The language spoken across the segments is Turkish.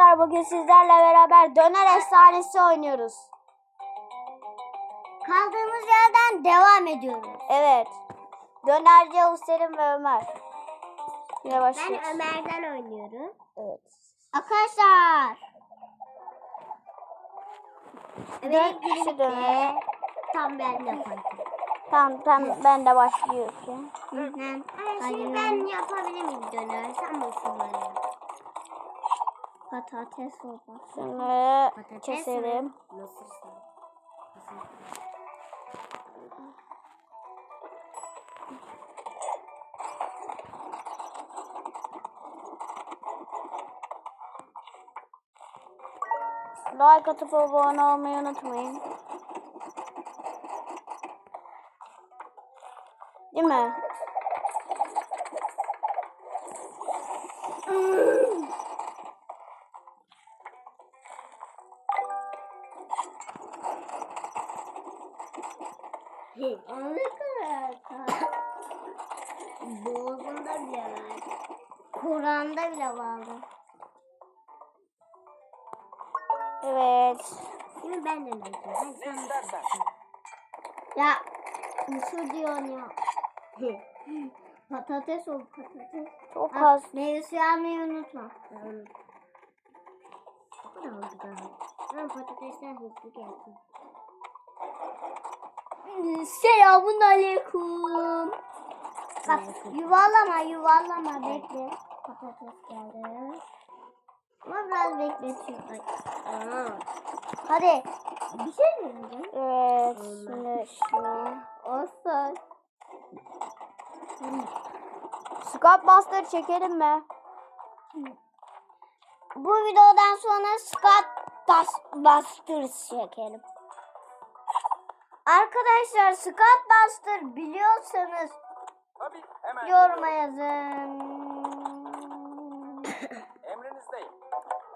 Arkadaşlar bugün sizlerle beraber döner efsanesi oynuyoruz. Kaldığımız yerden devam ediyoruz. Evet. Dönerci Selim ve Ömer. Yine başlıyoruz. Ben Ömer'den oynuyorum. Evet. Arkadaşlar. Dön- Evet şu döner. tam ben yaparım. Tamam tamam ben de başlıyorum. Şimdi ben yapabilir miyim döner? Sen bana? Patates sopa. Şimdi Patates keselim. mi? Nasılsın? Like atıp abone olmayı unutmayın. Değil mi? Kur'an'da bile vardı. Evet. Şimdi ben de ne Ne istersen. Ya mısır diyorsun ya. patates ol patates. Çok Ha, az. meyve suyu almayı unutma. O kadar oldu daha. Ben patatesler hızlı gelsin. Selamun aleyküm. Bak yuvarlama yuvarlama bekle. Patates geldi. Ama biraz bekletiyor. Ay. Aa. Hadi. Bir şey diyeceğim. Evet. Şimdi şunu. Olsun. Scott Buster çekelim mi? Bu videodan sonra Scott Bus Busters çekelim. Arkadaşlar Scott Buster biliyorsanız Tabii hemen yoruma yazın. Emrinizdeyim.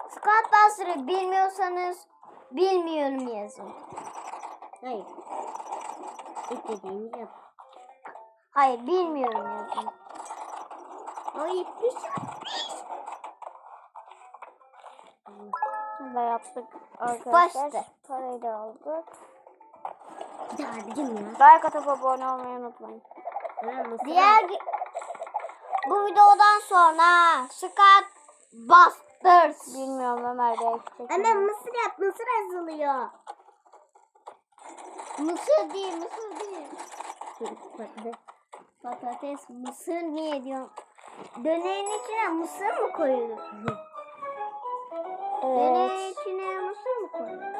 Scott Buster'ı bilmiyorsanız bilmiyorum yazın. Hayır. İstediğinizi yap. Hayır bilmiyorum yazın. O ipmiş. Şimdi yaptık arkadaşlar. Buster. Parayı da aldık. Bir daha abicim ya. Like atıp abone olmayı unutmayın. Diğer bu videodan sonra Scott Busters. Bilmiyorum Ömer çekelim. Anne mısır yap, mısır hazırlıyor. Mısır değil, mısır değil. Patates, patates, mısır niye diyorum? Dönerin içine mısır mı koyulur? Dönerin içine mısır mı koyulur?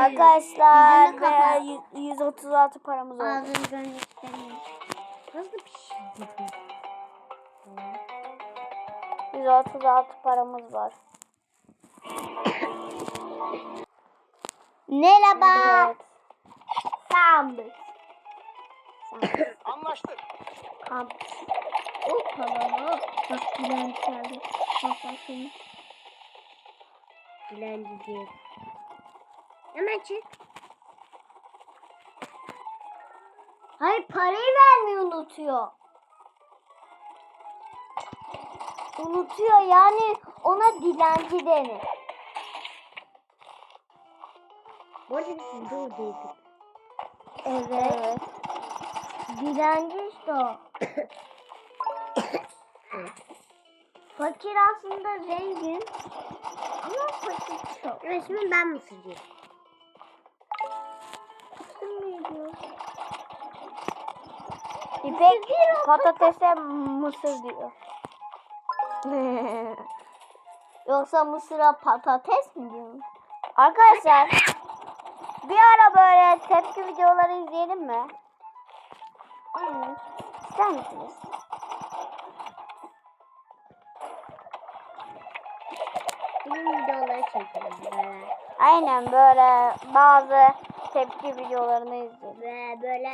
Arkadaşlar Yüzünü kapat. y- 136 paramız oldu. Ağzını istemiyorum. Nasıl bir şey? 136 paramız var. Merhaba. Evet. Sandık. Anlaştık. Kamp. Oh tamam. Bak dilenci geldi. Bak bak seni. Dilencici. Hemen çık. Hayır parayı vermeyi unutuyor. Unutuyor yani ona dilenci denir. Bu arada siz oradaydık. Evet. Dilenci işte o. Fakir aslında zengin. Ama fakir çok. Evet şimdi ben mısırcıyım. İpek patatese mısır diyor. Yoksa mısıra patates mi diyorsun? Arkadaşlar bir ara böyle tepki videoları izleyelim mi? Evet. İster misiniz? Film videoları çekelim böyle. Aynen böyle bazı tepki videolarını izleyelim. Ve böyle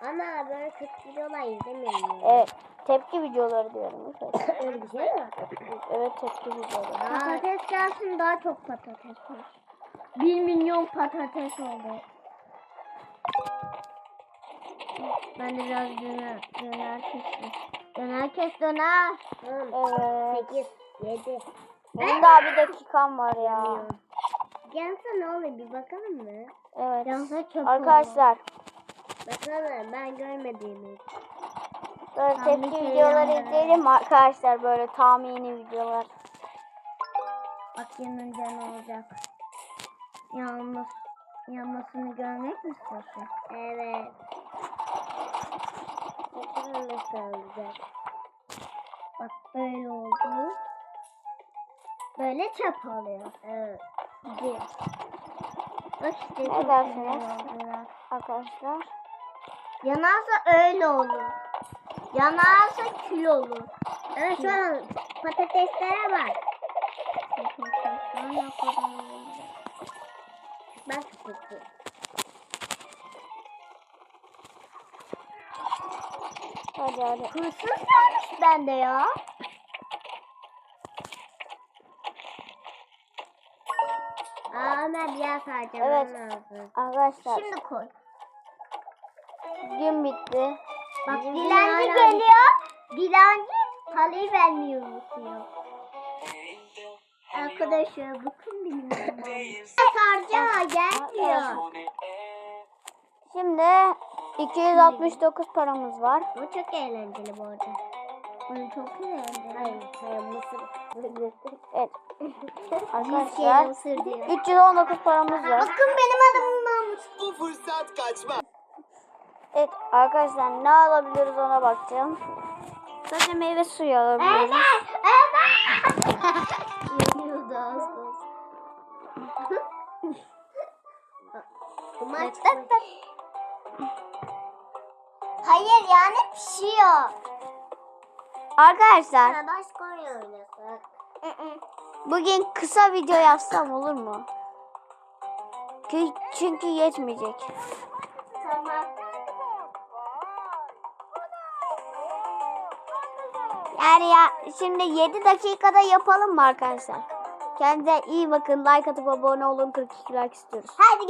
ama böyle kötü videolar izlemiyorum. ya. Evet tepki videoları diyorum. Evet, Öyle bir şey mi? evet tepki videoları. Patates gelsin daha çok patates var. 1 milyon patates oldu. Ben de biraz döner, döner kestim. Döner kes döner. Evet. 8, 7, Benim daha bir dakikam var ya. Yansa ne olur bir bakalım mı? Evet. Yansa çok Arkadaşlar Bakalım ben görmediğimi. Böyle Tam tepki videoları izleyelim mi arkadaşlar böyle tahmini videolar. Bak yanınca ne olacak? Yanmış, yanmasını görmek mi istiyorsun? Evet. Bakalım nasıl olacak. Bak böyle oldu. Böyle çöp oluyor. Evet. Gidiyor. Bak işte Ne çok dersiniz? oldu. Arkadaşlar. Yanarsa öyle olur. Yanarsa kül olur. Evet şu an patateslere bak. Bak peki. Hadi hadi. Hırsız varmış bende ya. Aa ben biraz harcamam Evet. lazım. Arkadaşlar Şimdi koy. gün bitti. Bak Bizim dilenci geliyor. Dilenci parayı vermeyi unutuyor. Arkadaşlar bakın benim Sarca gelmiyor. Şimdi 269 paramız var. Bu çok eğlenceli bu arada. Bu çok eğlenceli. Hayır, hayır mısır. Evet. Arkadaşlar mısır diyor. 319 paramız var. Bakın benim adımım namus. Bu fırsat kaçmaz. Evet arkadaşlar ne alabiliyoruz ona bakacağım. Sadece meyve suyu alabiliyoruz. Evet, evet. Az Hayır yani pişiyor. Arkadaşlar oynasak. bugün kısa video yapsam olur mu? Kü- Çünkü yetmeyecek. Yani ya şimdi 7 dakikada yapalım mı arkadaşlar? Kendinize iyi bakın. Like atıp abone olun. 42 like istiyoruz. Hadi